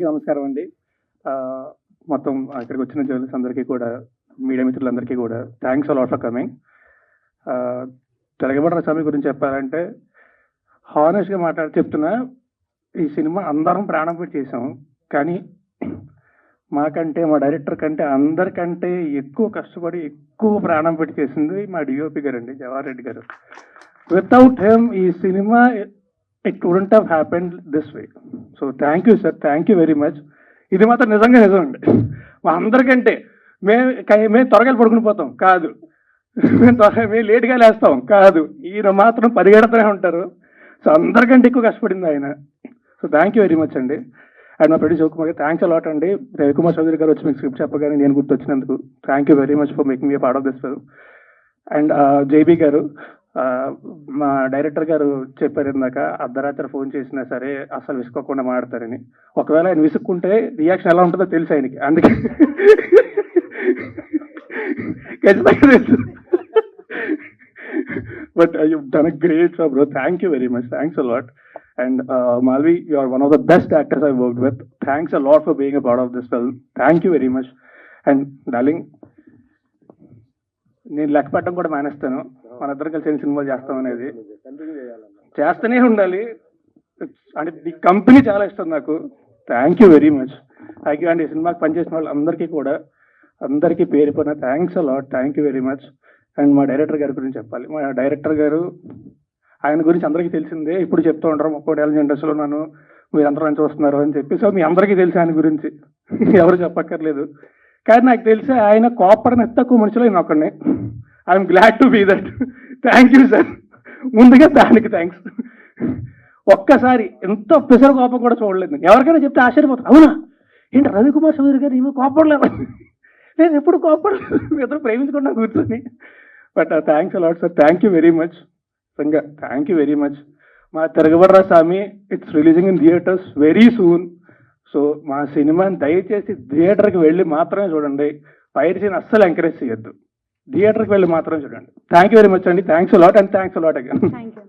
అందరికీ నమస్కారం అండి. మొత్తం ఇక్కడికి వచ్చిన జర్నలిస్ట్ అందరికీ కూడా మీడియా మిత్రులందరికీ కూడా thanks a lot for coming తిరగబడిన స్వామి గురించి చెప్పాలంటే హానెస్ట్గా మాట్లాడి చెప్తున్నా ఈ సినిమా అందరం ప్రాణం పెట్టి చేసాం కానీ మాకంటే మా డైరెక్టర్ కంటే అందరికంటే ఎక్కువ కష్టపడి ఎక్కువ ప్రాణం పెట్టి చేసింది మా డిఓపి గారు అండి జవహర్ రెడ్డి గారు. వితౌట్ హెమ్ ఈ cinema it wouldn't have happen this way so thank you sir thank you very much ఇది మాత్రం నిజంగా నిజం అండి. మా అందరికంటే మేము మేము త్వరగా పడుకుని పోతాం. కాదు. మేము త్వరగా మేము లేట్గా లేస్తాం. కాదు. ఈయన మాత్రం పరిగెడుతూనే ఉంటారు. సో అందరికంటే ఎక్కువ కష్టపడింది ఆయన. So thank you very much అండి. అండ్ మా producer Kumar thanks a lot అండి. రవికుమార్ చౌదరి గారు వచ్చి మీకు స్క్రిప్ట్ చెప్పగానే నేను గుర్తొచ్చినందుకు thank you very much for making me part of this film and JB గారు మా డైరెక్టర్ గారు చెప్పారు ఇందాక అర్ధరాత్రి ఫోన్ చేసినా సరే అసలు విసుకోకుండా మాడతారని ఒకవేళ ఆయన విసుక్కుంటే రియాక్షన్ ఎలా ఉంటుందో తెలుసు ఆయనకి. అందుకే ఖచ్చితంగా తెలుసు. But you done a great job bro. Thank you very much. Thanks a lot. And Malvi you are one of the best actors I work with. Thanks a lot for being a part of this film. Thank you very much. And darling నేను లెక్క పెట్టడం కూడా మానేస్తాను. మన ఇద్దరు కలిసి ఎన్ని సినిమాలు చేస్తాం అనేది. చేస్తూనే ఉండాలి. అంటే ఈ కంపెనీ చాలా ఇష్టం నాకు. Thank you very much thank you అండి ఈ సినిమాకి పనిచేసిన వాళ్ళందరికీ కూడా అందరికీ పేరు పోయిన thanks a lot thank you very much and మా డైరెక్టర్ గారి గురించి చెప్పాలి. మా డైరెక్టర్ గారు ఆయన గురించి అందరికీ తెలిసిందే. ఇప్పుడు చెప్తూ ఉంటారు ముప్పై ఏళ్ళ ఇండస్ట్రీలో నన్ను మీరు అందరూ నన్ను చూస్తున్నారు అని చెప్పి. సో మీ అందరికీ తెలుసు ఆయన గురించి. ఎవరు చెప్పక్కర్లేదు. కానీ నాకు తెలిసి ఆయన కోపడని తక్కువ మనుషులు నేను ఒక్కడిని I'm glad to be that. Thank you sir. ముందుగా దానికి థ్యాంక్స్. ఒక్కసారి ఎంతో పిసర కోపం కూడా చూడలేదు నేను. ఎవరికైనా చెప్తే ఆశ్చర్యపోతాను అవునా? ఏంటి రవికుమార్ చౌదరి గారు ఏమో కోపడలేదు? నేను ఎప్పుడు కోపడలేదు? ఇద్దరు ప్రేమించుకున్నా కూర్చొని. But thanks a lot sir thank you very much Sanga thank you very much మా Tiragabadara Saami it's releasing in theatres very soon so మా సినిమాని దయచేసి థియేటర్కి వెళ్ళి మాత్రమే చూడండి. పైరసీని అస్సలు ఎంకరేజ్ చేయొద్దు. థియేటర్కి వెళ్ళి మాత్రం చూడండి. థ్యాంక్ యూ వెరీ మచ్ అండి. Thanks lot and thanks lot again thank you